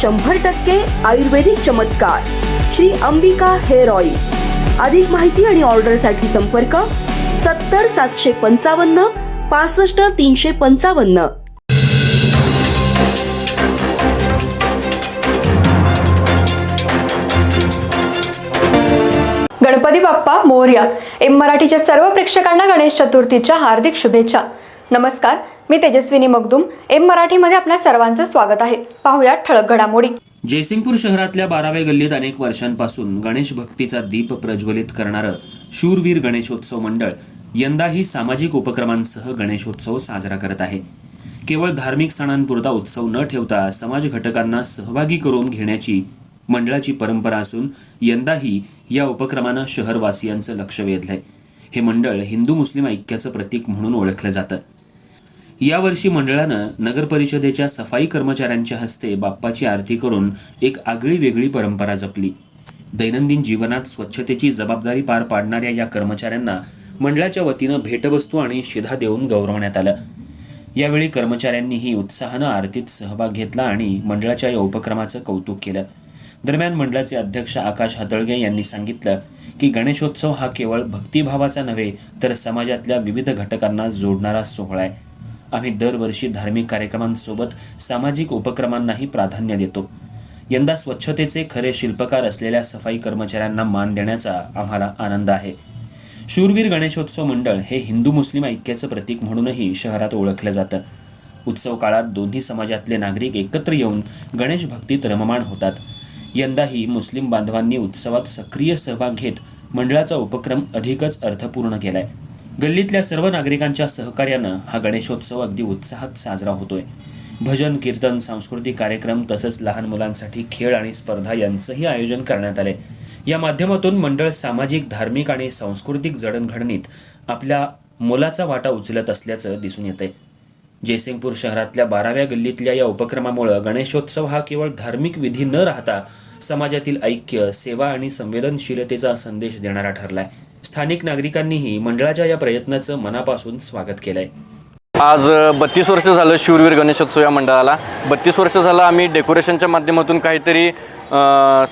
शंभर टक्के आयुर्वेदिक चमत्कार. Shri Ambika hair oil. अधिक माहिती आणि ऑर्डरसाठी संपर्क सत्तर सातशे पंचावन्न पासष्ट तीनशे पंचावन्न. गणपती बाप्पा मोर्या. एम मराठीच्या सर्व प्रेक्षकांना गणेश चतुर्थीच्या हार्दिक शुभेच्छा. नमस्कार मी तेजस्विनी मगदुम. एम मराठीमध्ये आपल्या सर्वांचं स्वागत आहे. पाहूया ठळक घडामोडी. जयसिंगपूर शहरातल्या बाराव्या गल्लीत अनेक वर्षांपासून गणेश भक्तीचा दीप प्रज्वलित करणारं शूरवीर गणेशोत्सव मंडळ यंदाही सामाजिक उपक्रमांसह गणेशोत्सव साजरा करत आहे. केवळ धार्मिक सणांपुरता उत्सव न ठेवता समाज घटकांना सहभागी करून घेण्याची मंडळाची परंपरा असून यंदाही या उपक्रमानं शहरवासियांचं लक्ष वेधलंय. हे मंडळ हिंदू मुस्लिम ऐक्याचं प्रतीक म्हणून ओळखलं जातं. यावर्षी मंडळानं नगरपरिषदेच्या सफाई कर्मचाऱ्यांच्या हस्ते बाप्पाची आरती करून एक आगळी वेगळी परंपरा जपली. दैनंदिन जीवनात स्वच्छतेची जबाबदारी पार पाडणाऱ्या या कर्मचाऱ्यांना मंडळाच्या वतीनं भेटवस्तू आणि शिधा देऊन गौरवण्यात आलं. यावेळी कर्मचाऱ्यांनीही उत्साहानं आरतीत सहभाग घेतला आणि मंडळाच्या या उपक्रमाचं कौतुक केलं. दरम्यान मंडळाचे अध्यक्ष आकाश हातळगे यांनी सांगितलं की गणेशोत्सव हा केवळ भक्तिभावाचा नव्हे तर समाजातल्या विविध घटकांना जोडणारा सोहळा आहे. आम्ही दरवर्षी धार्मिक कार्यक्रमांसोबत सामाजिक उपक्रमांनाही प्राधान्य देतो. यंदा स्वच्छतेचे खरे शिल्पकार असलेल्या सफाई कर्मचाऱ्यांना मान देण्याचा आम्हाला आनंद आहे. शूरवीर गणेशोत्सव मंडळ हे हिंदू मुस्लिम ऐक्याचं प्रतीक म्हणूनही शहरात ओळखलं जातं. उत्सव काळात दोन्ही समाजातले नागरिक एकत्र येऊन गणेश भक्तीत रममाण होतात. यंदाही मुस्लिम बांधवांनी उत्सवात सक्रिय सहभाग घेत मंडळाचा उपक्रम अधिकच अर्थपूर्ण केलाय. गल्लीतल्या सर्व नागरिकांच्या सहकार्यानं हा गणेशोत्सव अगदी उत्साहात साजरा होतोय. भजन कीर्तन सांस्कृतिक कार्यक्रम तसंच लहान मुलांसाठी खेळ आणि स्पर्धा यांचंही आयोजन करण्यात आले या माध्यमातून मंडळ सामाजिक धार्मिक आणि सांस्कृतिक जडणघडणीत आपल्या मोलाचा वाटा उचलत असल्याचं दिसून येते जयसिंगपूर शहरातल्या बाराव्या गल्लीतल्या या उपक्रमामुळं गणेशोत्सव हा केवळ धार्मिक विधी न राहता समाजातील ऐक्य सेवा आणि संवेदनशीलतेचा संदेश देणारा ठरलाय. स्थानिक नागरिकांनीही मंडळाच्या या प्रयत्नाचं मनापासून स्वागत केलंय. आज बत्तीस वर्ष झालं शूरवीर गणेशोत्सव या मंडळाला. बत्तीस वर्ष झालं आम्ही डेकोरेशनच्या माध्यमातून काहीतरी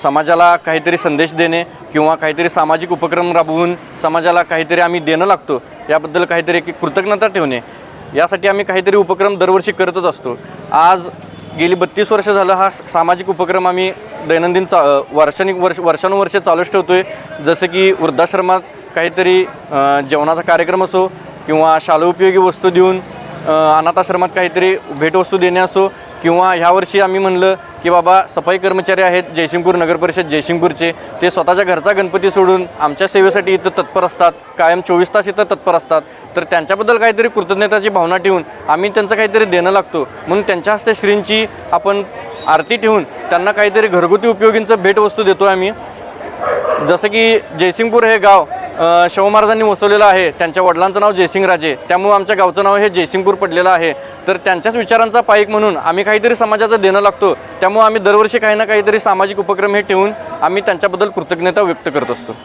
समाजाला काहीतरी संदेश देणे किंवा काहीतरी सामाजिक उपक्रम राबवून समाजाला काहीतरी आम्ही देणं लागतो याबद्दल काहीतरी एक कृतज्ञता ठेवणे. यासाठी आम्ही काहीतरी उपक्रम दरवर्षी करतच असतो. आज गेली बत्तीस वर्ष झालं हा सामाजिक उपक्रम आम्ही दैनंदिन चा वर्षानिक वर्ष वर्षानुवर्षे चालूच ठेवतो आहे जसं की वृद्धाश्रमात काहीतरी जेवणाचा कार्यक्रम असो किंवा शालोपयोगी वस्तू देऊन अनाथाश्रमात काहीतरी भेटवस्तू देणे असो किंवा ह्यावर्षी आम्ही म्हणलं की बाबा सफाई कर्मचारी आहेत जयसिंगपूर नगरपरिषद जयसिंगपूरचे ते स्वतःच्या घरचा गणपती सोडून आमच्या सेवेसाठी इथं तत्पर असतात कायम चोवीस तास इथं तत्पर असतात. तर त्यांच्याबद्दल काहीतरी कृतज्ञताची भावना ठेवून आम्ही त्यांचं काहीतरी देणं लागतो. म्हणून त्यांच्या हस्ते श्रींची आपण आरती ठेवून त्यांना काहीतरी घरगुती उपयोगींचं भेटवस्तू देतो आम्ही. जसं की जयसिंगपूर हे गाव शाहू महाराजांनी वसवलेलं आहे. त्यांच्या वडिलांचं नाव जयसिंगराजे. त्यामुळं आमच्या गावचं नाव हे जयसिंगपूर पडलेलं आहे. तर त्यांच्याच विचारांचा पाईक म्हणून आम्ही काहीतरी समाजाचं देणं लागतो. त्यामुळं आम्ही दरवर्षी काही ना काहीतरी सामाजिक उपक्रम हे ठेवून आम्ही त्यांच्याबद्दल कृतज्ञता व्यक्त करत असतो.